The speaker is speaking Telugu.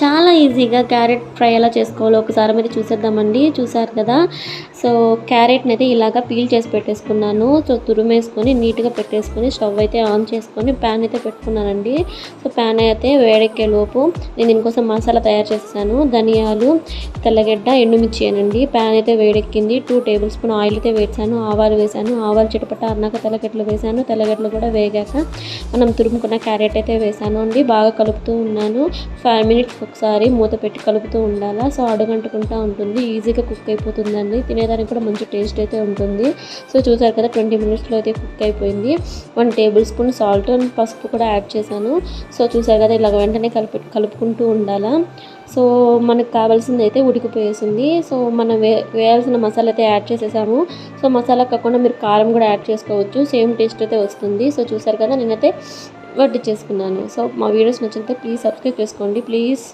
చాలా ఈజీగా క్యారెట్ ఫ్రై ఎలా చేసుకోవాలో ఒకసారి మీరు చూసేద్దామండి. చూసారు కదా? సో క్యారెట్ని అయితే ఇలాగా పీల్ చేసి పెట్టేసుకున్నాను. సో తురుమేసుకొని నీట్గా పెట్టేసుకొని స్టవ్ అయితే ఆన్ చేసుకొని ప్యాన్ అయితే పెట్టుకున్నానండి. సో ప్యాన్ అయితే వేడెక్కే లోపు నేను దీనికోసం మసాలా తయారు చేస్తాను ధనియాలు తెల్లగడ్డ ఎండుమిర్చి అనండి. ప్యాన్ అయితే వేడెక్కింది. టూ టేబుల్ స్పూన్ ఆయిల్ అయితే వేసాను. ఆవాలు వేసాను. ఆవాలు చిటపట అన్నాక తెల్లగడ్డలు వేసాను. తెల్లగడ్డలు కూడా వేగాక మనం తురుముకున్న క్యారెట్ అయితే వేసాను అండి. బాగా కలుపుతూ ఉన్నాను. ఫైవ్ మినిట్స్ ఒకసారి మూత పెట్టి కలుపుతూ ఉండాలా? సో అడుగంటుకుంటా ఉంటుంది. ఈజీగా కుక్ అయిపోతుందండి. తినేదానికి కూడా మంచి టేస్ట్ అయితే ఉంటుంది. సో చూసారు కదా ట్వంటీ మినిట్స్లో అయితే కుక్ అయిపోయింది. One tablespoon salt and పసుపు కూడా యాడ్ చేశాను. సో చూసారు కదా ఇలాగ వెంటనే కలిపి కలుపుకుంటూ ఉండాలా? సో మనకు కావాల్సింది అయితే ఉడికిపోయేసింది. సో మనం వే వేయాల్సిన మసాలా అయితే యాడ్ చేసేసాము. సో మసాలా కాకుండా మీరు కారం కూడా యాడ్ చేసుకోవచ్చు. సేమ్ టేస్ట్ అయితే వస్తుంది. సో చూసారు కదా నేనైతే వడ్డీ చేసుకున్నాను. సో మా వీడియోస్ నచ్చితే ప్లీజ్ సబ్స్క్రైబ్ చేసుకోండి. ప్లీజ్.